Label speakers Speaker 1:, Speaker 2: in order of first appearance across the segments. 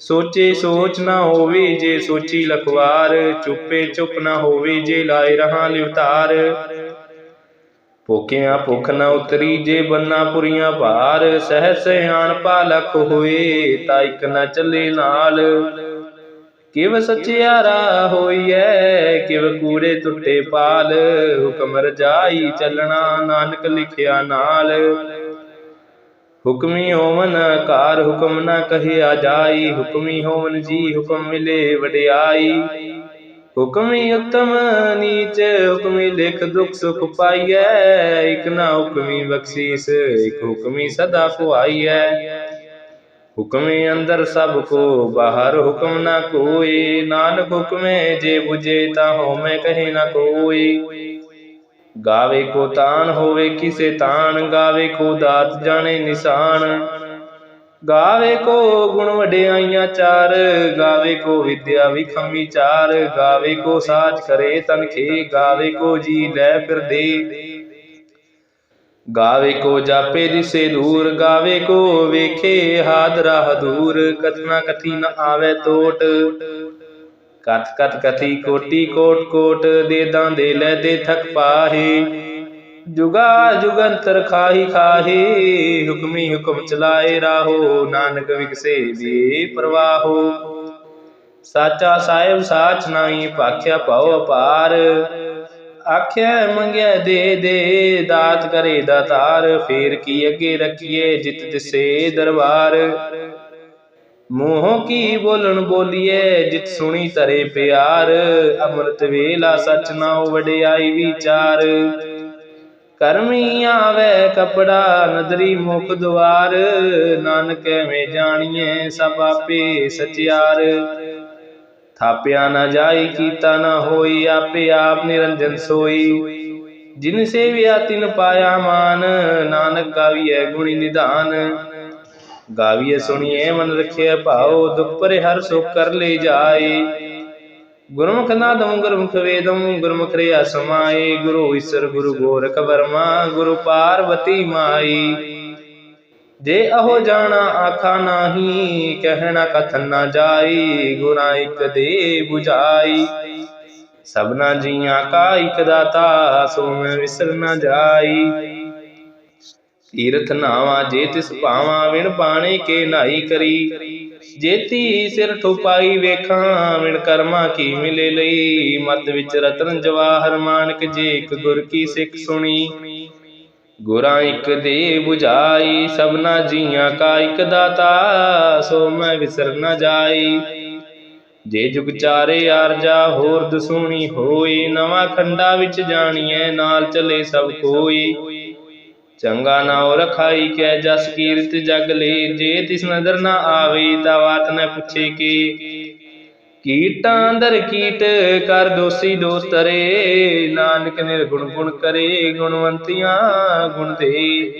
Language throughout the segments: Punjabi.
Speaker 1: ਸੋਚੇ ਸੋਚ ਨਾ ਹੋਵੇ ਜੇ ਸੋਚੀ ਲਖਵਾਰ, ਚੁੱਪੇ ਚੁੱਪ ਨਾ ਹੋਵੇ ਜੇ ਲਾਏ ਰਹਾ ਲਿਵਤਾਰ। ਭੁਖਿਆ ਭੁਖ ਨਾ ਉਤਰੀ ਜੇ ਬੰਨਾ ਪੁਰੀਆਂ ਭਾਰ, ਸਹਿ ਸਿਆਣ ਪਾ ਲਖ ਹੋਏ ਤਾਂ ਇੱਕ ਨਾ ਚੱਲੇ ਨਾਲ। ਕਿਵ ਸਚਿਆਰਾ ਹੋਈਐ, ਕਿਵ ਕੂੜੇ ਟੁੱਟੇ ਪਾਲ, ਹੁਕਮ ਰਜਾਈ ਚੱਲਣਾ ਨਾਨਕ ਲਿਖਿਆ ਨਾਲ। ਹੁਕਮੀ ਹੋਵਨ ਕਾਰ ਹੁਕਮ ਨਾ ਕਹਿਆ ਜਾਈ। ਹੁਕਮੀ ਹੋਵਨ ਜੀ ਹੁਕਮ ਮਿਲੇ ਵਡਿਆਈ। ਹੁਕਮੀ ਉਤਮ ਨੀਚ ਹੁਕਮੀ ਲਿਖ ਦੁਖ ਸੁਖ ਪਾਈਐ। ਇਕ ਨਾ ਹੁਕਮੀ ਬਖਸ਼ੀਸ, ਇਕ ਹੁਕਮੀ ਸਦਾ ਖੁਆਈਐ ਹੁਕਮੇ ਅੰਦਰ ਸਭ ਕੋ, ਬਾਹਰ ਹੁਕਮ ਨਾ ਕੋਈ। ਨਾਨਕ ਹੁਕਮੇ ਜੇ 부ਜੇ ਤਾਂ ਹਉਮੈ ਕਹੇ ਨਾ ਕੋਈ। ਗਾਵੇ ਕੋ ਤਾਣ ਹੋਵੇ ਕਿਸੇ ਤਾਣ ਗਾਵੇ ਕੋ ਦਾਤ ਜਾਣੇ ਨਿਸ਼ਾਨ। ਗਾਵੇ ਕੋ ਗੁਣ ਵਡਿਆਈਆਂ ਚਾਰ, ਗਾਵੇ ਕੋ ਵਿਦਿਆ ਵਿਖਮੀ ਚਾਰ, ਗਾਵੇ ਕੋ ਸਾਚ ਕਰੇ ਤਨਖੇ ਗਾਵੇ ਕੋ ਜੀ ਲੈ ਫਿਰਦੇ ਗਾਵੇ ਕੋ ਜਾਪੇ ਦਿਸੇ ਦੂਰ, ਗਾਵੇ ਕੋ ਵੇਖੇ ਹਾਦ ਰਾਹ ਕਥਨਾ ਕਥੀ ਨ ਆਵੇ ਟੋਟ ਕਤ ਕਤ ਕਥੀ ਕੋਟੀ ਕੋਟ ਕੋਟ ਦੇ ਦਾਂਦੇ ਲੈ ਦੇ ਥਕ ਪਾਹੀ। ਜੁਗਾ ਜੁਗੰਤਰ ਖਾਹੀ ਖਾਹੀ, ਹੁਕਮੀ ਹੁਕਮ ਚਲਾਏ ਰਾਹੋ, ਨਾਨਕ ਵਿਗਸੇ ਵੀ ਪ੍ਰਵਾਹੋ। ਸਾਚਾ ਸਾਹਿਬ ਸਾਚ ਨਾਹੀ ਭਾਖਿਆ ਭਉ ਅਪਾਰ। ਆਖਿਆ ਮੰਗਿਆ ਦੇ ਦੇ, ਦਾਤ ਕਰੇ ਦਾਤਾਰ ਫੇਰ ਕੀ ਅੱਗੇ ਰੱਖੀਏ ਜਿਤ ਦਿਸੇ ਦਰਬਾਰ। ਮੋਹ ਕੀ ਬੋਲਣ ਬੋਲੀਏ, ਜਿਤ ਸੁਣੀ ਤਰੇ ਪਿਆਰ। ਅੰਮ੍ਰਿਤ ਵੇਲਾ ਸਚ ਨਾ ਵਡਿਆਈ ਵਿਚਾਰ। ਕਰਮੀ ਆਵੇ ਕਪੜਾ, ਨਦਰੀ ਮੁਖ ਦੁਆਰ। ਨਾਨਕ ਐਵੇਂ ਜਾਣੀਏ ਸਭ ਆਪੇ ਸਚਿਆਰ। ਥਾਪਿਆ ਨਾ ਜਾਈ, ਕੀਤਾ ਨਾ ਹੋਈ, ਆਪੇ ਆਪ ਨਿਰੰਜਨ ਸੋਈ। ਜਿਨ ਸੇਵਿਆ ਤਿਨ ਪਾਇਆ ਮਾਨ, ਨਾਨਕ ਗਾਵੀਐ ਗੁਣੀ ਨਿਧਾਨ। ਗਾਵੀਏ ਸੁਣੀਏ, ਮਨ ਰਖਿਆ ਭਾਉ, ਦੁਖ ਪਰੇ ਹਰ ਸੁਖ ਕਰ ਲੈ ਜਾਏ। ਗੁਰਮੁਖ ਨਾਦਮ ਗੁਰਮੁਖ ਵੇਦਮ ਗੁਰਮੁਖ ਰਿਆ ਸਮਾਏ। ਗੁਰੂ ਈਸਰ, ਗੁਰੂ ਗੋਰਖ ਵਰਮਾ, ਗੁਰੂ ਪਾਰਵਤੀ ਮਾਈ ਜੇ ਅਹੋ ਜਾਣਾ ਆਖਾ ਨਾਹੀ, ਕਹਿਣਾ ਕਥਨ ਨਾ ਜਾਈ ਗੁਰਾਂ ਇਕ ਦੇ 부ਝਾਈ ਸਭਨਾ ਜੀਆਂ ਕਾ ਇਕ ਦਾਤਾ, ਸੋ ਮੈਂ ਵਿਸਰ ਨਾ ਜਾਈ ਤੀਰਥ ਨਾਵਾ ਜੇ ਤਿਸ ਭਾਵਾ ਵਿਣ ਪਾਣੇ ਕੇ ਨਾਈ ਕਰੀ। ਜੇਤੀ ਸਿਰ ਠੁਪਾਈ ਵੇਖਾਂ, ਵਿਣ ਕਰਮਾ ਕੀ ਮਿਲੇ ਲਈ? ਮਤ ਵਿੱਚ ਰਤਨ ਜਵਾਹਰ ਮਾਨਕ ਜੇ ਇੱਕ ਗੁਰ ਕੀ ਸਿੱਖ ਸੁਣੀ। ਗੁਰਾਂ ਇੱਕ ਦੇ 부ਝਾਈ ਸਭਨਾ ਜੀਆਂ ਕਾ ਇੱਕ ਦਾਤਾ, ਸੋ ਮੈਂ ਵਿਸਰ ਨਾ ਜਾਈ। ਜੇ ਜੁਗ ਚਾਰੇ ਆਰਜਾ, ਹੋਰ ਦਸੂਣੀ ਹੋਈ, ਨਵਾਂ ਖੰਡਾ ਵਿੱਚ ਜਾਣੀਐ, ਨਾਲ ਚਲੇ ਸਭ ਕੋਈ। ਚੰਗਾ ਨਾਉ ਰਖਾਈ ਕੈ ਜਸ ਕੀਰਤ ਜਗ ਲੈ, ਜੇ ਤਿਸ ਨਦਰ ਨਾ ਆਵੇ ਤਾ ਬਾਤ ਨ ਪੁੱਛੇ ਕੀ। ਕੀਟਾਂ ਅੰਦਰ ਕੀਟ ਕਰ ਦੋਸੀ ਦੋਸਤਰੇ ਨਾਨਕ ਨਿਰਗੁਣ ਗੁਣ ਕਰੇ, ਗੁਣਵੰਤੀਆਂ ਗੁਣ ਦੇ।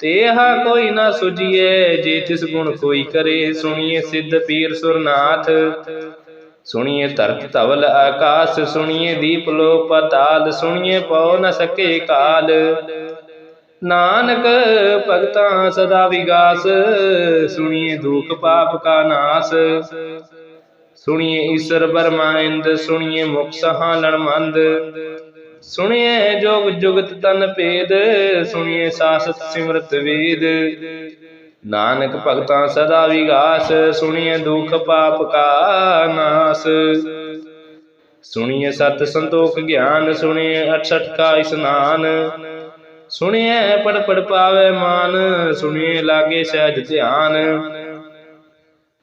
Speaker 1: ਤੇਹਾ ਕੋਈ ਨਾ ਸੁਜੀਏ ਜੇ ਤਿਸ ਗੁਣ ਕੋਈ ਕਰੇ, ਸੁਣੀਏ ਸਿੱਧ ਪੀਰ ਸੁਰਨਾਥ। ਸੁਣੀਏ ਧਰਤ ਧਵਲ ਆਕਾਸ਼, ਸੁਣੀਏ ਦੀਪ ਲੋ ਪਤਾਲ ਸੁਣੀਏ ਪਉ ਨ ਸਕੇ ਕਾਲ। ਨਾਨਕ, ਭਗਤਾਂ ਸਦਾ ਵਿਗਾਸ। ਸੁਣੀਏ ਦੁਖ ਪਾਪ ਕਾ ਨਾਸ। ਸੁਣੀਏ ਈਸ਼ਰ ਬਰਮਾਇੰਦ ਸੁਣੀਏ ਮੁਖ ਸਹਾਲਣ ਮੰਦ। ਸੁਣੀਏ ਜੋਗ ਜੁਗਤ ਤਨ ਭੇਦ। ਸੁਣੀਏ ਸਾਸਤ ਸਿਮਰਤ ਵੇਦ। ਨਾਨਕ, ਭਗਤਾਂ ਸਦਾ ਵਿਗਾਸ। ਸੁਣੀਏ ਦੁਖ ਪਾਪ ਕਾ ਨਾਸ। ਸੁਣੀਏ ਸਤ ਸੰਤੋਖ ਗਿਆਨ। ਸੁਣੀਏ 68 ਕਾ ਇਸਨਾਨ। ਸੁਣੀਏ ਪੜ ਪੜ ਪਾਵੇ ਮਾਨ ਸੁਣੀਏ ਲਾਗੇ ਸਹਿਜ ਧਿਆਨ।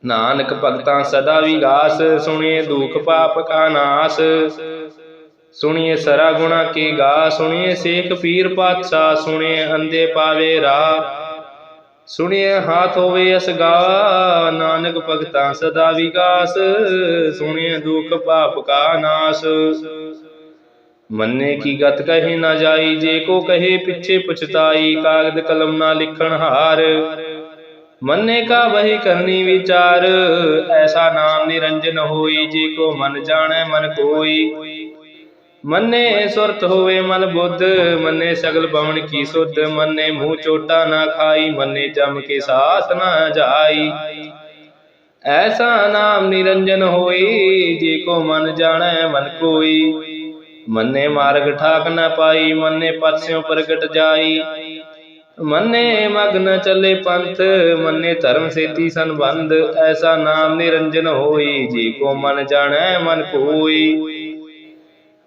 Speaker 1: ਨਾਨਕ ਭਗਤਾਂ ਸਦਾ ਵਿਗਾਸ, ਸੁਣਿਐ ਦੁਖ ਪਾਪ ਕਾ ਨਾਸ। ਸੁਣੀਏ ਸਰਾ ਗੁਣਾ ਕੀ ਗਾ, ਸੁਣਿਐ ਸੇਖ ਪੀਰ ਪਾਤਸ਼ਾਹ ਸੁਣੀਏ ਅੰਦੇ ਪਾਵੇ ਰਾ। ਸੁਣੀਏ ਹਾਥ ਹੋਵੇ ਅਸਗਾ ਨਾਨਕ ਭਗਤਾਂ ਸਦਾ ਵਿਗਾਸ ਸੁਣੀਏ ਦੁਖ ਪਾਪ ਕਾ ਨਾਸ। ਮੰਨੇ ਕੀ ਗਤ ਕਹੇ ਨਾ ਜਾਈ, ਜੇ ਕੋ ਕਹੇ ਪਿੱਛੇ ਪਛਤਾਈ, ਕਾਗਦ ਕਲਮ ਨਾ ਲਿਖਣ ਹਾਰ। ਮੰਨੇ ਕਾ ਵਹੀ ਕਰਨੀ ਵਿਚਾਰ, ਐਸਾ ਨਾਮ ਨਿਰੰਜਨ ਹੋਈ, ਜੇ ਕੋ ਮਨ ਜਾਣੈ ਮਨ ਕੋਈ। ਮੰਨੇ ਸੁਰਤ ਹੋਵੇ ਮਨ ਬੁੱਧ, ਮੰਨੇ ਸਗਲ ਪਵਨ ਕੀ ਸੁਧ, ਮੰਨੇ ਮੂੰਹ ਚੋਟਾ ਨਾ ਖਾਈ, ਮੰਨੇ ਜਮ ਕੇ ਸਾਸ ਨਾ ਜਾਈ। ਐਸਾ ਨਾਮ ਨਿਰੰਜਨ ਹੋਈ, ਜੇ ਕੋ ਮਨ ਜਾਣੈ ਮਨ ਕੋਈ। ਮੰਨੇ ਮਾਰਗ ਠਾਕ ਨਾ ਪਾਈ, ਮੰਨੇ ਪਤਸਿਓ ਪ੍ਰਗਟ ਜਾਈ। ਮੰਨੇ ਮਗਨ ਚੱਲੇ ਪੰਥ, ਮੰਨੇ ਧਰਮ ਸੇਤੀ ਸੰਬੰਧ, ਐਸਾ ਨਾਮ ਨਿਰੰਜਨ ਹੋਈ, ਜੀ ਕੋ ਮਨ ਜਾਣੈ, ਮਨ ਕੋਈ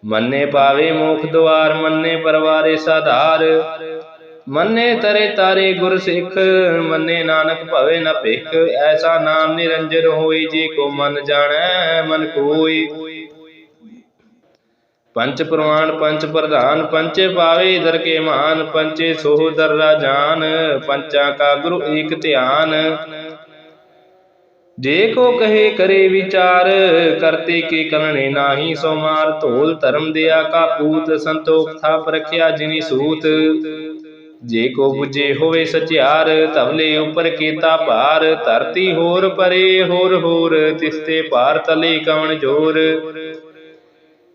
Speaker 1: ਮੰਨੇ ਪਾਵੇ ਮੋਖ ਦੁਆਰ, ਮੰਨੇ ਪਰਵਾਰੇ ਸਾਧਾਰ। ਮੰਨੇ ਤਰੇ ਤਾਰੇ ਗੁਰ ਸਿੱਖ, ਮੰਨੇ ਨਾਨਕ ਭਵੇ ਨਾ ਭਿਖ, ਐਸਾ ਨਾਮ ਨਿਰੰਜਨ ਹੋਈ, ਜੀ ਕੋ ਮਨ ਜਾਣੈ, ਮਨ ਕੋਈ ਪੰਚ ਪ੍ਰਵਾਨ, ਪੰਚ ਪ੍ਰਧਾਨ, ਪੰਚੇ ਪਾਵੇ ਦਰ ਕੇ ਮਾਨ, ਪੰਚੇ ਸੋਹ ਦਰ ਰਾਜਾਨ ਪੰਚਾ ਕਾ ਗੁਰੂ ਏਕ ਧਿਆਨ। ਜੇ ਕੋ ਕਹੇ ਕਰੇ ਵਿਚਾਰ, ਕਰਤੇ ਕੇ ਕਰਨੇ ਨਾਹੀ ਸੋ ਮਾਰ, ਧੋਲ ਧਰਮ ਦਿਆ ਕਾ ਪੂਤ ਸੰਤੋਖ ਥਾਪ ਰਖਿਆ ਜਿਨੀ ਸੂਤ। ਜੇ ਕੋ 부ਜੇ ਹੋਵੇ ਸਚਿਆਰ ਤਵਲੇ ਉਪਰ ਕੀਤਾ ਭਾਰ, ਧਰਤੀ ਹੋਰ ਪਰੇ ਹੋਰ ਹੋਰ ਤਿਸਤੇ ਭਾਰ ਤਲੇ ਕਵਣ ਜੋਰ।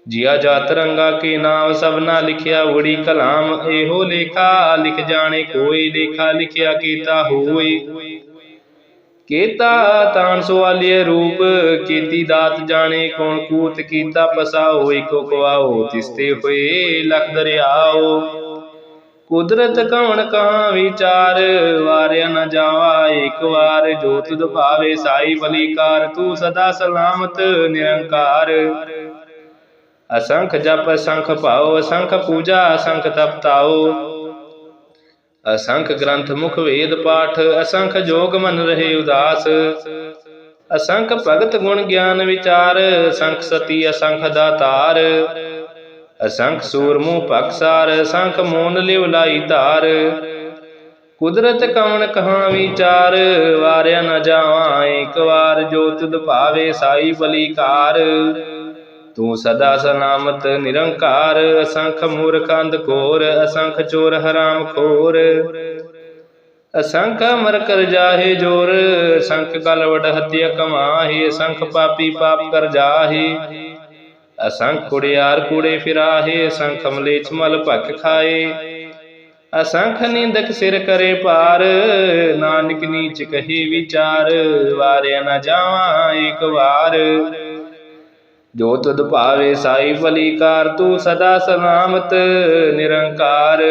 Speaker 1: ਜਿਆ ਜਾਤ ਰੰਗਾ ਕੇ ਨਾਮ ਸਭਨਾ ਲਿਖਿਆ ਉੜੀ ਕਲਾਮ ਇਹੋ ਲੇਖਾ, ਲਿਖ ਜਾਣੇ ਕੋਈ ਲੇਖਾ, ਲਿਖਿਆ ਕੀਤਾ ਹੋਏ ਕੀਤਾ ਤਾਨ ਸਵਾਲੀਏ ਰੂਪ, ਕੀਤੀ ਦਾਤ ਜਾਣੇ ਕੌਣ ਕੂਤ ਕੀਤਾ ਪਸਾਓ ਇਕੋ ਕਵਾਓ ਤਿਸਤੇ ਹੋਏ ਲਖ ਦਰਿਆਓ। ਕੁਦਰਤ ਕਵਣ ਕਹਾ ਵਿਚਾਰ, ਵਾਰਿਆ ਨਾ ਜਾਵਾ ਇੱਕ ਵਾਰ ਜੋ ਤੁਧ ਭਾਵੇ ਸਾਈ ਬਲੀਕਾਰ, ਤੂੰ ਸਦਾ ਸਲਾਮਤ ਨਿਰੰਕਾਰ। ਅਸੰਖ ਜਪ, ਅਸੰਖ ਭਾਉ, ਅਸੰਖ ਪੂਜਾ, ਅਸੰਖ ਤਪ ਤਪਤਾਉ। ਅਸੰਖ ਗ੍ਰੰਥ ਮੁਖ ਵੇਦ ਪਾਠ, ਅਸੰਖ ਜੋਗ ਮਨ ਰਹੇ ਉਦਾਸ। ਅਸੰਖ ਭਗਤ ਗੁਣ ਗਿਆਨ ਵਿਚਾਰ, ਅਸੰਖ ਸਤੀ, ਅਸੰਖ ਦਾਤਾਰ ਅਸੰਖ ਸੂਰਮੂ ਪਖਸਾਰ ਅਸੰਖ ਮੋਨ ਲਿਵ ਲਾਈ ਧਾਰ। ਕੁਦਰਤ ਕਵਣ ਕਹਾ ਵਿਚਾਰ, ਵਾਰਿਆ ਨ ਜਾਵਾਂ ਇੱਕ ਵਾਰ, ਜੋ ਤੁਧ ਭਾਵੇ ਸਾਈ ਬਲੀਕਾਰ। ਤੂੰ ਸਦਾ ਸਲਾਮਤ, ਨਿਰੰਕਾਰ, ਅਸੰਖ ਮੂਰਖ ਅੰਧ ਅਸੰਖ ਚੋਰ ਹਰਾਮ ਖੋਰ। ਅਸੰਖ ਮਰ ਕਰ ਜਾਹੇ ਜੋਰ, ਅਸੰਖ ਗਲ ਵਡ ਹਤਿਆ ਕਮਾਹੇ, ਅਸੰਖ ਪਾਪੀ ਪਾਪ ਕਰ ਜਾਹੇ। ਅਸੰਖ ਕੁੜਿਆਰ ਕੂੜੇ ਫਿਰਾਹੇ, ਅਸੰਖ ਮਲੇਛ ਮਲ ਭਖ ਖਾਏ। ਅਸੰਖ ਨਿੰਦਕ ਸਿਰ ਕਰੇ ਪਾਰ ਨਾਨਕ ਨੀਚ ਕਹੀ ਵਿਚਾਰ, ਵਾਰਿਆ ਨਾ ਜਾਵਾਂ ਇੱਕ ਵਾਰ। ਜੋ ਤੁਧ ਭਾਵੇ ਸਾਈ ਫਲੀਕਾਰ, ਤੂੰ ਸਦਾ ਸਲਾਮਤ, ਨਿਰੰਕਾਰ।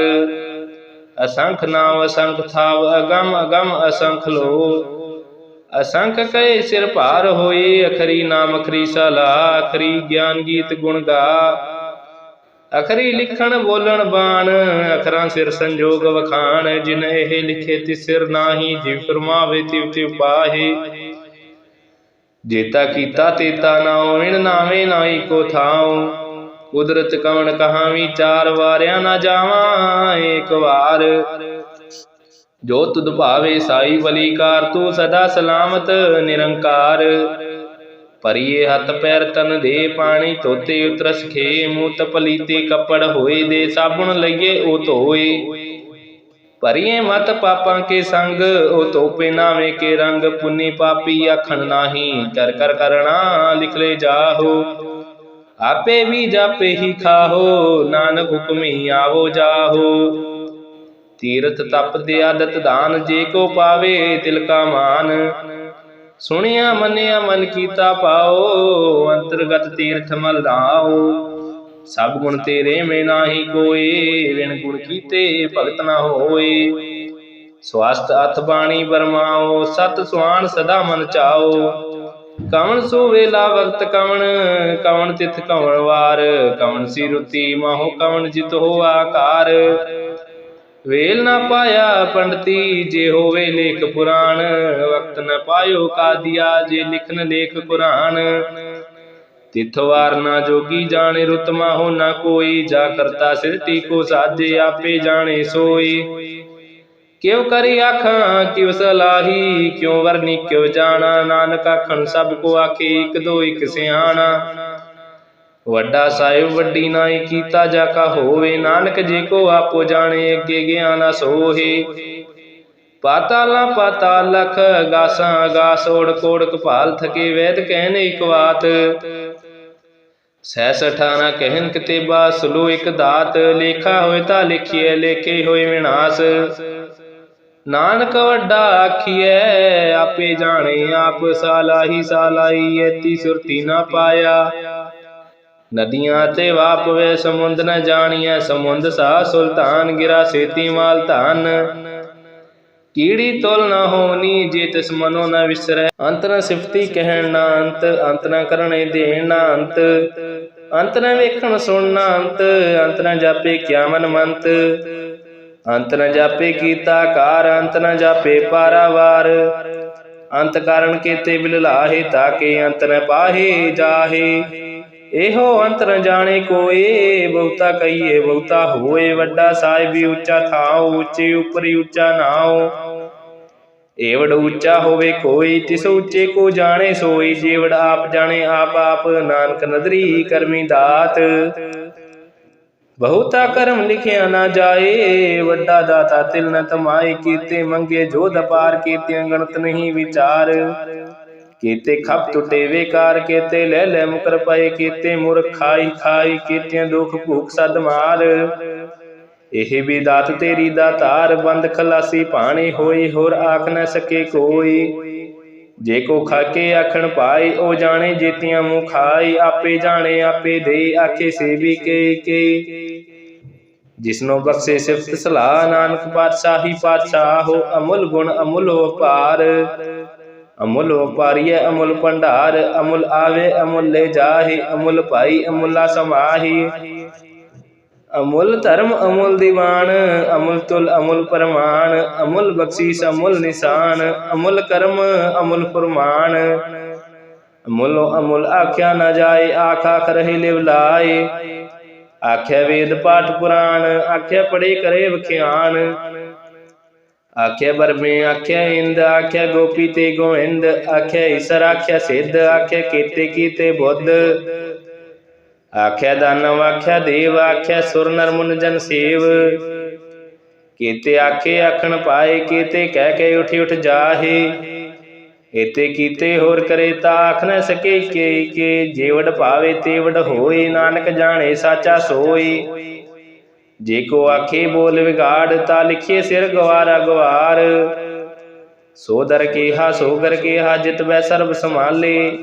Speaker 1: ਅਸੰਖ ਨਾਮ ਅਸੰਖ ਥਾਵ, ਅਗਮ ਅਗਮ ਅਸੰਖ ਲੋ ਅਸੰਖ ਕੈ ਸਿਰ ਭਾਰ ਹੋਏ, ਅਖਰੀ ਨਾਮ ਅਖਰੀ ਸਲਾ, ਅਖਰੀ ਗਿਆਨ ਗੀਤ ਗੁਣ ਗਾ। ਅਖਰੀ ਲਿਖਣ ਬੋਲਣ ਬਾਣ, ਅਖਰਾਂ ਸਿਰ ਸੰਜੋਗ ਵਖਾਣ, ਜਿਨ ਇਹ ਲਿਖੇ ਤਿ ਸਿਰ ਨਾਹੀ, ਜਿਵ ਫਰਮਾਵੇ ਤਿਵ ਤਿਵ ਪਾਹੇ। ਜੇਤਾ ਕੀਤਾ ਤੇਤਾ ਨਾਉ, ਵਿਣ ਨਾਵੇਂ ਨਾਈ ਕੋ ਥਾਉ। ਕੁਦਰਤ ਕਵਣ ਕਹਾ ਵਿਚਾਰ ਵਾਰਿਆ ਨਾ ਜਾਵਾਂ ਏਕ ਵਾਰ। ਜੋ ਤੁਧ ਭਾਵੇ ਸਾਈ ਬਲੀਕਾਰ, ਤੂੰ ਸਦਾ ਸਲਾਮਤ ਨਿਰੰਕਾਰ। ਪਰਿਏ ਹੱਥ ਪੈਰ ਤਨ ਦੇ ਪਾਣੀ ਧੋਤੇ ਉਤਰਸ ਖੇ, ਮੂਤ ਪਲੀਤੇ ਕੱਪੜ ਹੋਏ ਦੇ, ਸਾਬੁਣ ਲਈਏ ਉਹ ਧੋਏ। ਭਰੀਏ ਮਤ ਪਾਪਾਂ ਕੇ ਸੰਗ, ਉਹ ਤੋਪੇ ਨਾਵੇਂ ਕੇ ਰੰਗ, ਪੁੰਨੀ ਪਾਪੀ ਆਖਣ ਨਾਹੀ, ਕਰ ਕਰ ਕਰਣਾ ਲਿਖ ਲੈ ਜਾਹੋ। ਆਪੇ ਵੀ ਜਾਪੇ ਹੀ ਖਾਹੋ, ਨਾਨਕ ਹੁਕਮੀ ਆਵੋ ਜਾਹੋ। ਤੀਰਥ ਤਪ ਦੇ ਆਦਤ ਦਾਨ ਜੇ ਕੋ ਪਾਵੇ ਤਿਲ ਕਾ ਮਾਨ। ਸੁਣਿਆ ਮੰਨਿਆ ਮਨ ਕੀਤਾ ਪਾਓ, ਅੰਤਰਗਤ ਤੀਰਥ ਮਲ ਲਾਓ। ਸਭ ਗੁਣ ਤੇਰੇ ਮੇ ਨਾਹੀ ਕੋਈ ਵਿਣ ਗੁਣ ਕੀਤੇ ਭਗਤ ਨਾ ਹੋਏ। ਸਵਾਸਤ ਅਥ ਬਾਣੀ ਬਰਮਾਓ, ਸਤ ਸੁਆਨ ਸਦਾ ਮਨ ਚਾਓ। ਕਵਣ ਸੋ ਵੇਲਾ ਵਕਤ ਕਵਣ ਕਵਣ ਤਿਥ ਕਵਣ ਵਾਰ। ਕਵਣ ਸੀ ਰੁਤੀ ਮਾਹੋ ਕਵਣ ਜਿਤ ਹੋ ਆਕਾਰ। ਵੇਲ ਨਾ ਪਾਇਆ ਪੰਡਤੀ, ਜੇ ਹੋਵੇ ਲੇਖ ਪੁਰਾਣ। ਵਕਤ ਨਾ ਪਾਇਓ ਕਾਦੀਆ, ਜੇ ਲਿਖਨ ਲੇਖ ਕੁਰਾਨ। ਤਿਥਵਾਰ ਨਾ ਜੋਗੀ ਜਾਣੇ ਰੁਤਮਾ ਹੋ ਨਾ ਕੋਈ ਜਾ ਕਰਤਾ ਸਿਰਤੀ ਕੋ ਸਾਜੇ ਆਪੇ ਜਾਣੇ ਸੋਈ। ਕਿਉ ਕਰੀ ਆਖਾਂ, ਕਿਉ ਸਲਾਹੀ, ਕਿਉ ਵਰਨੀ, ਕਿਉ ਜਾਣਾ, ਨਾਨਕ ਆਖਣ, ਸਭ ਕੋ ਆਖੇ ਇਕ ਦੋ ਇਕ ਸਿਆਣਾ। ਵੱਡਾ ਸਾਹਿਬ ਵੱਡੀ ਨਾਈ ਕੀਤਾ ਜਾ ਕਾ ਹੋਵੇ, ਨਾਨਕ ਜੀ ਕੋ ਆਪੋ ਜਾਣੇ, ਅੱਗੇ ਗਿਆਨ ਸੋਹੇ। ਪਾਤਾਲਾ ਪਾਤਾਲ ਲਖ, ਗਾਸਾਂ ਆਗਾਸ ਓੜ ਕੋੜ ਕਪਾਲ ਥਕੇ, ਵੈਦ ਕਹਿਨ ਇਕ ਬਾਤ। ਸਹਿਸ ਅਠਾਣਾ ਕਹਿਨ ਕਿਤੇਬਾ ਸੁਲੋ ਇਕ ਦਾਤ, ਲੇਖਾ ਹੋਏ ਤਾਂ ਲਿਖੀਏ ਲੇਖੇ ਹੋਏ ਵਿਨਾਸ਼। ਨਾਨਕ ਵੱਡਾ ਆਖੀਐ, ਆਪੇ ਜਾਣੇ ਆਪ ਸਾਲਾਹੀ ਸਾਲਾਈ ਐਤੀ ਸੁਰਤੀ ਨਾ ਪਾਇਆ। ਨਦੀਆਂ ਤੇ ਵਾਪਵੇ, ਸਮੁੰਦ ਨ ਜਾਣੀਐ, ਸਮੁੰਦ ਸਾ ਸੁਲਤਾਨ, ਗਿਰਾ ਸੇਤੀ ਮਾਲ ਧਨ। ਕੀੜੀ ਤੁਲ ਨਾ ਹੋਣੀ ਜੇ ਤਿਸ ਮਨੋ ਨ ਵਿਸਰੈ। ਅੰਤ ਨਾ ਸਿਫਤੀ ਕਹਿਣ ਨਾ ਅੰਤ ਅੰਤ ਨ ਕਰਣੇ ਦੇਣ ਨਾ ਅੰਤ। ਅੰਤ ਨ ਵੇਖਣ ਸੁਣਨਾ ਅੰਤ ਅੰਤ ਨ ਜਾਪੇ ਕਿਆ ਮਨ ਮੰਤ ਅੰਤ ਨਾ ਜਾਪੇ ਕੀਤਾ ਕਾਰ ਅੰਤ ਨਾ ਜਾਪੇ ਪਾਰਾਵਾਰ। ਅੰਤ ਕਾਰਨ ਕੀਤੇ ਬਿਲ ਲਾਹੇ ਤਾਕੇ ਅੰਤ ਨ ਪਾਹੇ ਜਾਹੇ। ਇਹੋ ਅੰਤ ਜਾਣੇ ਕੋਏ, ਬਹੁਤਾ ਕਹੀਏ ਬਹੁਤਾ ਹੋਏ, ਵੱਡਾ ਸਾਹਿਬੀ ਉੱਚਾ ਥਾਉ, ਉੱਚੇ ਉਪਰੀ ਉੱਚਾ ਨਾਉ। ਏਵੜ ਉੱਚਾ ਹੋਵੇ ਕੋਈ, ਤਿਸ ਉੱਚੇ ਕੋ ਜਾਣੇ ਸੋਈ ਜੇਵੜ ਆਪ ਜਾਣੇ ਆਪ ਆਪ, ਨਾਨਕ ਨਦਰੀ ਕਰਮੀ ਦਾਤ। ਬਹੁਤਾ ਕਰਮ ਲਿਖਿਆ ਨਾ ਜਾਏ, ਵੱਡਾ ਦਾਤਾ ਤਿਲ ਨ ਤਮਾਈ ਕੀਤੇ ਮੰਗੇ ਜੋ ਦਪਾਰ ਕੀਤਿਆਂ ਗਣਤ ਨਹੀਂ ਵਿਚਾਰ। ਕੀਤੇ ਖਪ ਟੁੱਟੇ ਵੇਕਾਰ ਕੀਤੇ, ਲੈ ਲੈ ਮੁਕਰ ਪਏ ਕੀਤੇ ਮੁਰ ਖਾਈ ਖਾਈ ਕੀਤਿਆਂ ਦੁਖ ਭੂਖ ਸਦ ਮਾਰ। ਇਹ ਵੀ ਦਾਤ ਤੇਰੀ ਦਾਤਾਰ ਬੰਦ ਖਲਾਸੀ ਭਾਣੇ ਹੋਈ ਹੋਰ ਆਖ ਨ ਸਕੇ ਕੋਈ। ਜੇ ਕੋ ਖਾਕੇ ਆਖਣ ਪਾਈ ਉਹ ਜਾਣੇ ਜੇਤੀਆਂ ਮੂੰਹ ਖਾਈ ਆਪੇ ਜਾਣੇ, ਆਪੇ ਦੇ, ਆਖੇ ਸੇਵੀ ਕੇ ਕੇ। ਜਿਸਨੋ ਬਖਸ਼ੇ ਸਿਫਤ ਸਲਾਹ, ਨਾਨਕ ਪਾਤਸ਼ਾਹੀ ਹੋ, ਅਮੁੱਲ ਗੁਣ ਅਮੁੱਲ ਪਾਰ ਅਮੁਲ ਵਪਾਰੀਏ ਅਮੁਲ ਭੰਡਾਰ, ਅਮੁੱਲ ਆਵੇ, ਅਮੁੱਲ ਲੈ ਜਾਹੇ, ਅਮੁਲ ਭਾਈ, ਅਮੁੱਲਾ ਸਮਾਹੀ। ਅਮੁੱਲ ਧਰਮ, ਅਮੁੱਲ ਦੀਵਾਨ, ਅਮੁਲ ਤੁਲ, ਅਮੁਲ ਪਰਮਾਨ ਅਮੁਲ ਬਖਸ਼ੀਸ਼, ਅਮੁਲ ਨਿਸ਼ਾਨ, ਅਮੁਲ ਕਰਮ, ਅਮੁਲ ਫਰਮਾਨ। ਅਮੁੱਲ ਅਮੁਲ ਆਖਿਆ ਨਾ ਜਾਏ, ਆਖਾ ਆਖ ਰਹੇ ਲਿਵ ਲਾਏ। ਆਖਿਆ ਵੇਦ ਪਾਠ ਪੁਰਾਣ, ਆਖਿਆ ਪੜੇ ਕਰੇ ਵਿਖਿਆਨ। ਆਖਿਆ ਬਰਮੇ ਆਖਿਆ, ਇੰਦ ਆਖਿਆ, ਗੋਪੀ ਤੇ ਗੋਇੰਦ ਆਖਿਆ, ਈਸਰ ਆਖਿਆ, ਸਿੱਧ ਆਖਿਆ, ਕੀਤੇ ਕੀਤੇ ਬੁੱਧ। ਆਖਿਆ ਦਾਨਵ ਆਖਿਆ ਦੇਵ ਆਖਿਆ, ਸੁਰ ਨਰ ਮੁਨ ਜਨ ਸੇਵ। ਕੀਤੇ, ਆਖੇ, ਆਖਣ ਪਾਏ, ਕੀਤੇ, ਕਹਿ ਕੇ ਉਠੀ, ਉਠ ਜਾਹੇ। ਇਤੇ ਕੀਤੇ, ਹੋਰ ਕਰੇ ਤਾ ਆਖ ਨ ਸਕੇ, ਕੇ ਕੇ ਜੇਵੜ ਭਾਵੇ ਤੇਵੜ ਹੋਏ, ਨਾਨਕ ਜਾਣੇ, ਸਾਚਾ ਸੋਈ ਜੇ ਕੋ ਆਖੇ ਬੋਲ ਵਿਗਾੜ, ਤਾ ਲਿਖੇ ਸਿਰ ਗਵਾਰਾ ਗਵਾਰ। ਸੋ ਦਰ ਕੇਹਾ ਸੋ ਗਰ ਕੇਹਾ, ਜਿਤ ਬੈ ਸਰਬ ਸੰਭਾਲੇ।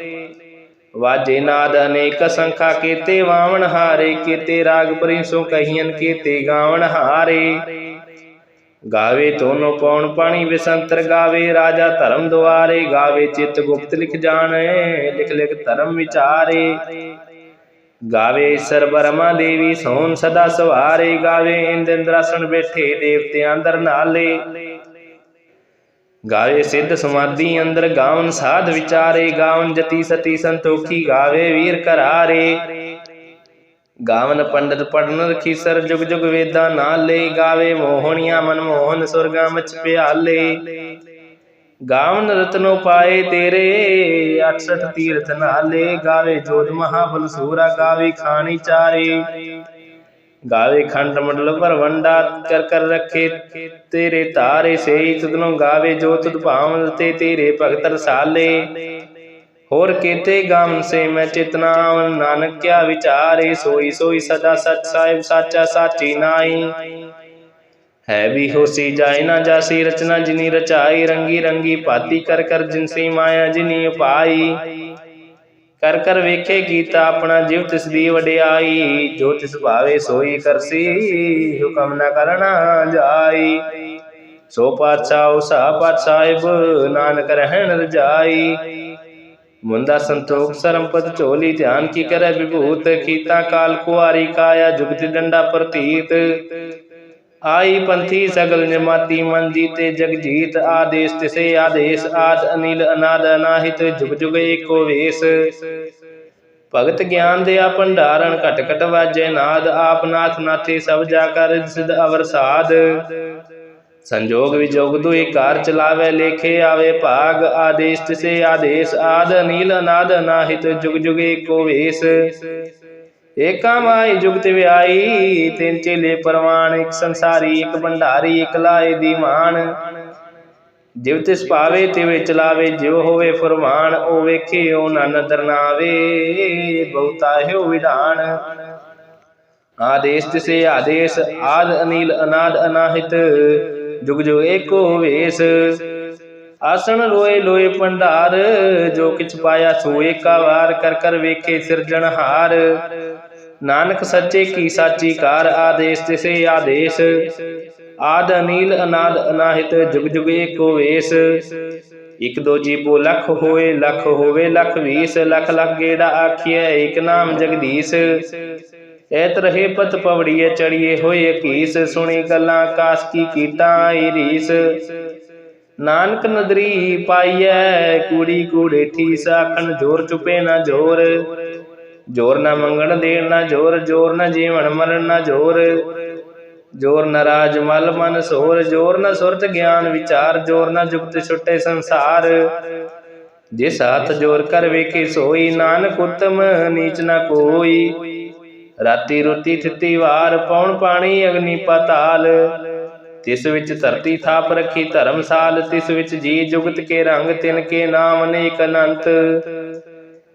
Speaker 1: ਵਾਜੇ ਨਾਦ ਅਨੇਕ ਸੰਖਾ ਕੀਤੇ, ਵਾਵਣ ਹਾਰੇ ਕੀਤੇ, ਰਾਗ ਪ੍ਰਿੰਸੋ ਕਹੀਨ ਕੀਤੇ, ਗਾਵਣ ਹਾਰੇ। ਗਾਵੇ ਤੋਨੋ ਪੌਣ ਪਾਣੀ ਵਿਸੰਤਰ ਗਾਵੇ, ਰਾਜਾ ਧਰਮ ਦੁਆਰੇ। ਗਾਵੇ ਚਿਤ ਗੁਪਤ ਲਿਖ ਜਾਣੇ, ਲਿਖ ਲਿਖ ਧਰਮ ਵਿਚਾਰੇ। ਗਾਵੇ ਈਸਰ ਬਰਮਾ ਦੇਵੀ ਸੋਨ ਸਦਾ ਸਵਾਰੇ, ਗਾਵੇ ਇੰਦ ਬੈਠੇ ਦੇਵਤੇ ਅੰਦਰ ਨਾਲੇ। ਗਾਵੇ ਸਿੱਧ ਸਮਾਧੀ ਅੰਦਰ, ਗਾਵਨ ਸਾਧ ਵਿਚਾਰੇ, ਗਾਵਨ ਜਤੀ ਸਤੀ ਸੰਤੋਖੀ, ਗਾਵੇ ਵੀਰ ਕਰਾਰੇ ਗਾਵਨ ਪੰਡਤ ਪੜਨ ਰਖੀਸਰ ਜੁਗ ਜੁਗ ਵੇਦਾਂ ਨਾਲੇ, ਗਾਵੇ ਮੋਹਣੀਆਂ ਮਨਮੋਹਨ ਸੁਰਗਾਂ ਵਿੱਚ ਪਿਆਲੇ। ਗਾਵਨ ਰਤਨੋ ਪਾਏ ਤੇਰੇ 68 ਤੀਰਥ ਨਾਲੇ ਗਾਵੇ ਜੋਤ ਮਹਾਬਲ ਸੂਰਾ, ਗਾਵੇ ਖਾਣੀ ਚਾਰੇ। ਗਾਵੇ ਖੰਡ ਮੰਡਲ ਭਰਵੰਡਾ ਕਰ ਕਰ ਰੱਖੇ ਤੇਰੇ ਤਾਰੇ ਸੇਈ ਤੁਧਨੋਂ ਗਾਵੇ ਜੋਤ ਤੁਧ ਭਾਵਨ ਤੇ ਤੇਰੇ ਭਗਤ ਰਸਾਲੇ। ਹੋਰ ਕੀਤੇ ਗਾਮ ਸੇ ਮੈਂ ਚਿਤਨਾ ਨਾਨਕ ਕਿਆ ਵਿਚਾਰੇ, ਸੋਈ ਸੋਈ ਸਦਾ ਸਚ ਸਾਹਿਬ, ਸਾਚਾ ਸਾਚੀ ਨਾਈ ਹੈ ਵੀ ਹੋਸੀ ਜਾਏ ਨਾ ਜਾਸੀ, ਰਚਨਾ ਜਿਨੀ ਰਚਾਈ, ਰੰਗੀ ਰੰਗੀ ਭਾਤੀ ਕਰ ਕਰ ਜਿਨਸੀ ਮਾਇਆ ਜਿਨੀ ਉਪਾਈ। ਕਰ ਕਰ ਵੇਖੇ ਕੀਤਾ ਆਪਣਾ ਜਿਵ ਤਿਸ ਦੀ ਵਡਿਆਈ, ਜੋ ਤਿਸ ਭਾਵੇ ਸੋਈ ਕਰਸੀ, ਹੁਕਮ ਨਾ ਕਰਨਾ ਜਾਈ। ਸੋ ਪਾਤਸ਼ਾਹ ਸਾ ਪਾਤਸ਼ਾਹਿਬ ਨਾਨਕ ਰਹਿਣ ਰਜਾਈ। ਮੁੰਦਾ ਸੰਤੋਖ, ਸਰਮਪਦ, ਝੋਲੀ, ਧਿਆਨ ਕੀ ਕਰੈ ਵਿਭੂਤ ਕੀਤਾ ਕਾਲ, ਕੁਆਰੀ ਕਾਇਆ, ਜੁਗਤ ਡੰਡਾ ਪ੍ਰਤੀਤ। ਆਈ ਪੰਥੀ ਸਗਲ ਜਮਾਤੀ ਮਨ ਜੀਤੇ ਜਗ ਜੀਤ ਆਦੇਸ਼ ਤਿਸੇ ਆਦੇਸ਼ ਆਦ ਅਨਿਲ ਅਨਾਦ ਅਨਾਹਿਤ ਜੁਗ ਜੁਗ ਏਕੋ ਭਗਤ ਗਿਆਨ ਦੇ ਆ ਭੰਡਾਰਨ ਘਟ ਘਟ ਵਾਜੈ ਨਾਦ, ਆਪ ਨਾਥ ਨਾਥੇ ਸਭ ਜਾ ਕਰ ਸਿਧ ਅਵਰ ਸਾਧ। ਸੰਜੋਗ ਵਿਜੋਗ ਦੁਇ ਕਾਰ ਚਲਾਵੇ, ਲੇਖੇ ਆਵੇ ਭਾਗ, ਆਦੇਸ਼ ਤਿਸੇ ਆਦੇਸ਼ ਆਦ ਅਨਿਲ ਅਨਾਦ ਅਨਾਹਿਤ ਜੁਗ ਜੁਗ ਏਕੋ ਵੇਸ। ਏਕਾ ਮਾਈ ਜੁਗਤ ਵਿਆਈ, ਤਿੰਨ ਚੇਲੇ ਪਰਵਾਨ, ਇੱਕ ਸੰਸਾਰੀ, ਇੱਕ ਭੰਡਾਰੀ, ਇੱਕ ਲਾਏ ਦੀ ਮਾਨ ਜਿਵ ਤਿਸ ਪਾਵੇ ਤਿਵੇਂ ਚਲਾਵੇ ਜਿਵ ਹੋਵੇ ਫਰਮਾਨ, ਉਹ ਵੇਖੇ ਉਹ ਨਨ ਦਰਨਾਵੇ ਬਹੁਤਾ ਹੈ ਵਿਧਾਨ। ਆਦੇਸ਼ ਤਿਸੇ ਆਦੇਸ਼, ਆਦ ਅਨੀਲ ਅਨਾਦ ਅਨਾਹਿਤ, ਜੁਗ ਜੁਗ ਏਕੋ ਵੇਸ। ਆਸਣ ਲੋਏ ਲੋਏ ਭੰਡਾਰ, ਜੋ ਕਿਛ ਪਾਇਆ ਸੋ ਏਕਾ ਵਾਰ, ਕਰ ਕਰ ਵੇਖੇ ਸਿਰਜਣਹਾਰ। ਨਾਨਕ ਸੱਚੇ ਕੀ ਸਾਚੀ ਕਾਰ ਆਦੇਸ਼, ਤਿਸੇ ਆਦੇਸ਼। ਆਦ ਅਨੀਲ ਅਨਾਦ ਅਨਾਹਿਤ, ਜੁਗ ਜੁਗ ਏਕੋ ਵੇਸ। ਇਕ ਦੋ ਜੀਬੋ ਲੱਖ ਹੋਏ, ਲੱਖ ਹੋਵੇ, ਲੱਖ ਵੀਸ। ਲੱਖ ਲੱਖ ਗੇੜਾ ਆਖੀਐ ਏਕ ਨਾਮ ਜਗਦੀਸ਼। ਐਤ ਰਹੇ ਪਤ ਪਵੜੀਏ ਚੜੀਏ ਹੋਏ ਕੀਸ ਸੁਣੀ ਗੱਲਾਂ ਕਾਸ ਕੀ ਕੀਟਾਂ ਆਈ ਰੀਸ। ਨਾਨਕ ਨਦਰੀ ਪਾਈਐ, ਕੂੜੀ ਕੂੜੇ ਠੀਸ ਆਖਣ ਜੋਰ ਚੁਪੇ ਨਾ ਜੋਰ। ਜੋਰ ਨਾ ਮੰਗਣ ਦੇਣ ਨਾ ਜੋਰ ਜੋਰ ਨਾ ਜੀਵਨ ਮਰਨ ਨਾ ਜੋਰ। ਜੋਰ ਨ ਰਾਜ ਮਲ ਮਨ ਸੋਰ, ਜੋਰ ਨਾ ਸੁਰਤ ਗਿਆਨ ਵਿਚਾਰ, ਜੋਰ ਨ ਜੁਗਤ ਛੁੱਟੇ ਸੰਸਾਰ। ਜਿਸ ਹੱਥ ਜੋਰ ਕਰ ਵੇਖੇ ਸੋਈ, ਨਾਨਕ ਉਤਮ ਨੀਚ ਨਾ ਕੋਈ। ਰਾਤੀ ਰੋਟੀ ਥਿੱਤੀ ਵਾਰ, ਪੌਣ ਪਾਣੀ ਅਗਨੀ ਪਤਾਲ। ਤਿਸ ਵਿੱਚ ਧਰਤੀ ਥਾਪ ਰੱਖੀ ਧਰਮਸਾਲ ਤਿਸ ਵਿੱਚ ਜੀ ਜੁਗਤ ਕੇ ਰੰਗ ਤਿਨ ਕੇ ਨਾਮ ਅਨੇਕ ਅਨੰਤ।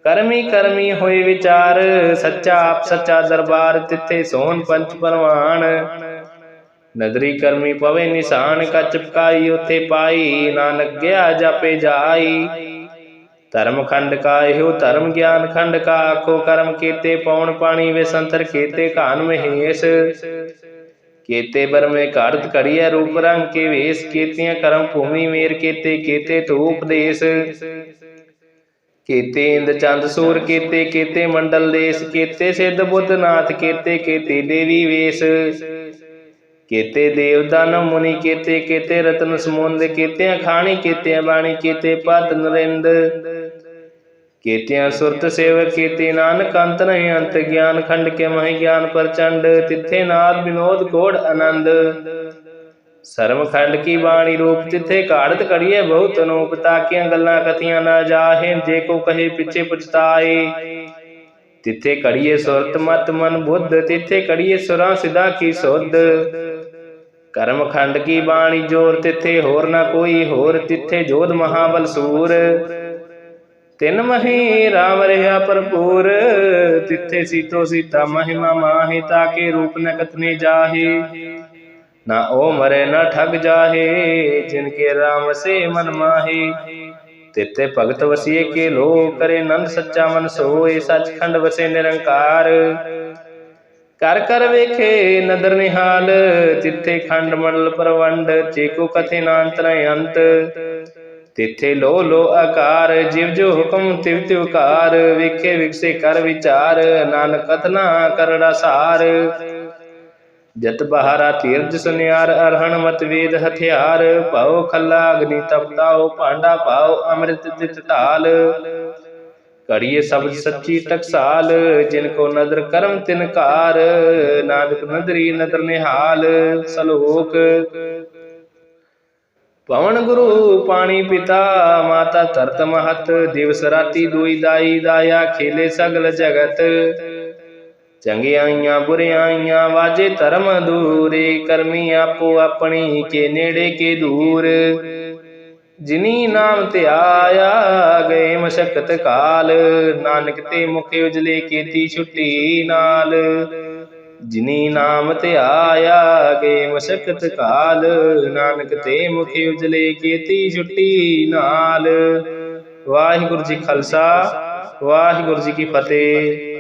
Speaker 1: ਕਰਮੀ ਕਰਮੀ ਹੋਏ ਵਿਚਾਰ, ਸੱਚਾ ਆਪ ਸੱਚਾ ਦਰਬਾਰ, ਤਿੱਥੇ ਸੋਹਣ ਪੰਚ ਪਰਵਾਨ। ਨਦਰੀ ਕਰਮੀ ਪਵੇ ਨਿਸ਼ਾਨ, ਕੱਚ ਪਕਾਈ ਉਥੇ ਪਾਈ, ਨਾਨਕ ਗਿਆ ਜਾਪੇ ਜਾਈ। ਧਰਮ ਖੰਡ ਕਾ ਇਹੋ ਧਰਮ ਗਿਆਨ ਖੰਡ ਕਾ, ਆਖੋ ਕਰਮ ਕੀਤੇ ਪੌਣ ਪਾਣੀ ਵੇ ਸੰਤਰ ਕੀਤੇ ਘਾਨ ਮਹੇਸ਼। ਕੀਤੇ ਬਰਮੇ ਘੜਤ ਘੜੀਐ ਰੂਪ ਰੰਗ ਕੇ ਵੇਸ, ਕੀਤੀਆਂ ਕਰਮ ਭੂਮੀ ਮੇਰ ਕੀਤੇ ਕੀਤੇ ਧੂਪ ਦੇਸ। ਕੀਤੇ ਇੰਦ ਚੰਦ ਸੂਰ, ਕੀਤੇ ਕੀਤੇ ਮੰਡਲ ਦੇਸ, ਕੀਤੇ ਸਿੱਧ ਬੁੱਧ ਨਾਥ, ਕੀਤੇ ਕੀਤੇ ਦੇਵੀ ਵੇਸ। ਕੀਤੇ ਦੇਵ ਮੁਨੀ, ਕੀਤੇ ਕੀਤੇ ਰਤਨ ਸਮੁੰਦ ਕੀਤੇ ਖਾਣੀ ਕੀਤੇ ਬਾਣੀ, ਕੀਤੇ ਪਤ ਨਰਿੰਦ। ਕੀਤਿਆਂ ਸੁਰਤ ਸੇਵਕ, ਕੀਤੇ ਨਾਨਕ ਅੰਤ ਨਹੀਂ, ਅੰਤ ਗਿਆਨ ਖੰਡ ਕੇ ਮਹਿ ਗਿਆਨ ਪ੍ਰਚੰਡ। ਤਿੱਥੇ ਨਾਦ, ਵਿਨੋਦ ਕੋੜ ਆਨੰਦ। ਸਰਮ ਖੰਡ ਕੀ ਬਾਣੀ ਰੂਪ ਤਿੱਥੇ ਘਾੜਤ ਕਰੀਏ ਬਹੁਤ ਅਨੂਪ, ਤਾਕੀਆਂ ਗੱਲਾਂ ਕਥੀਆਂ ਨਾ ਜਾਹੇ, ਜੇ ਕੋ ਕਹੇ ਪਿੱਛੇ ਪਛਤਾਏ। ਤਿੱਥੇ ਕੜੀਏ ਸੁਰਤ ਮਤ ਮਨ ਬੁੱਧ, ਤਿੱਥੇ ਕੜੀਏ ਸੁਰਾਂ ਸਿਦਾ ਕੀ ਸੁਧ। ਕਰਮ ਖੰਡ ਕੀ ਬਾਣੀ ਜੋਰ, ਤਿੱਥੇ ਹੋਰ ਨਾ ਕੋਈ ਹੋਰ, ਤਿੱਥੇ ਜੋਧ ਮਹਾਬਲ ਸੂਰ। ਤਿਨ ਮਹੀ ਰਾਮ ਰਹਾ ਭਰਪੂਰ, ਤਿੱਥੇ ਸੀਤੋ ਸੀਤਾ ਮਹਿਮਾ ਮਾਹੇ, ਤਾਕੇ ਰੂਪ ਨ ਕਥਨੇ ਜਾਹੇ। ਨਾ ਉਹ ਮਰੇ, ਨਾ ਠਗ ਜਾਹੇ, ਜਿਨ ਕੇ ਰਾਮ ਸੇ ਮਨ ਮਾਹੇ। ਤਿੱਥੇ ਭਗਤ ਵਸੀਏ ਕੇ ਲੋ ਕਰੇ ਨੰਦ ਸੱਚਾ ਮਨ ਸੋਏ, ਸੱਚਖੰਡ ਵਸੇ ਕਰ ਕਰ ਵੇਖੇ ਨਦਰ ਨਿਹਾਲ, ਤਿੱਥੇ ਖੰਡ ਮੰਡਲ ਪਰਵੰਡ, ਚੇਕੋ ਕਥੇ ਨਾਂਤ ਨ ਅੰਤ। ਤਿੱਥੇ ਲੋ ਲੋ ਆਕਾਰ, ਜਿਵ ਜੋ ਹੁਕਮ ਤਿਵ ਤਿਵਕਾਰ ਵੇਖੇ ਵਿਖਸੇ ਕਰ ਵਿਚਾਰ, ਨਾਨਕ ਕਥਨਾ ਕਰੜਾ ਸਾਰ। ਜਤ ਬਹਾਰਾ ਤੀਰਜ ਸੁਨਿਆਰ ਅਰਹਣ ਮਤ ਵੇਦ ਹਥਿਆਰ ਭਾਉ ਖੱਲਾ ਅਗਨੀ ਤਪਤਾਓ ਭਾਂਡਾ ਭਾਉ ਅੰਮ੍ਰਿਤ ਤਿਤ ਢਾਲ। ਕੜੀਏ ਸਬਦ ਸੱਚੀ ਟਕਸਾਲ, ਜਿਨ ਕੋ ਨਦਰ ਕਰਮ ਤਿਨ ਕਾਰ ਨਾਨਕ ਨਦਰੀ ਨਦਰ ਨਿਹਾਲ, ਸਲੋਕ। ਪਵਨ ਗੁਰੂ ਪਾਣੀ ਪਿਤਾ, ਮਾਤਾ ਧਰਤ ਮਹਤ। ਦਿਵਸ ਰਾਤੀ ਦੋਈ ਦਾਈ ਦਾਇਆ ਖੇਲੇ ਸਗਲ ਜਗਤ। ਚੰਗਿਆਈਆਂ ਬੁਰਿਆਈਆਂ ਵਾਜੇ ਧਰਮ ਦੂਰੇ ਕਰਮੀ ਆਪੋ ਆਪਣੀ ਕੇ ਨੇੜੇ ਕੇ ਦੂਰ। ਜਿਨੀ ਨਾਮ ਤੇ ਆਇਆ ਗਏ ਮਸ਼ਕਤ ਕਾਲ, ਨਾਨਕ ਤੇ ਮੁਖ ਉਜਲੇ ਕੀਤੀ ਛੁੱਟੀ ਨਾਲ। ਜਿਨੀ ਨਾਮ ਤੇ ਆਇਆ ਗਏ ਮਸ਼ਕਤ ਕਾਲ, ਨਾਨਕ ਤੇ ਮੁਖ ਉਜਲੇ ਕੀਤੀ ਛੁੱਟੀ ਨਾਲ। ਵਾਹਿਗੁਰੂ ਜੀ ਖਾਲਸਾ, ਵਾਹਿਗੁਰੂ ਜੀ ਕੀ ਫਤਿਹ।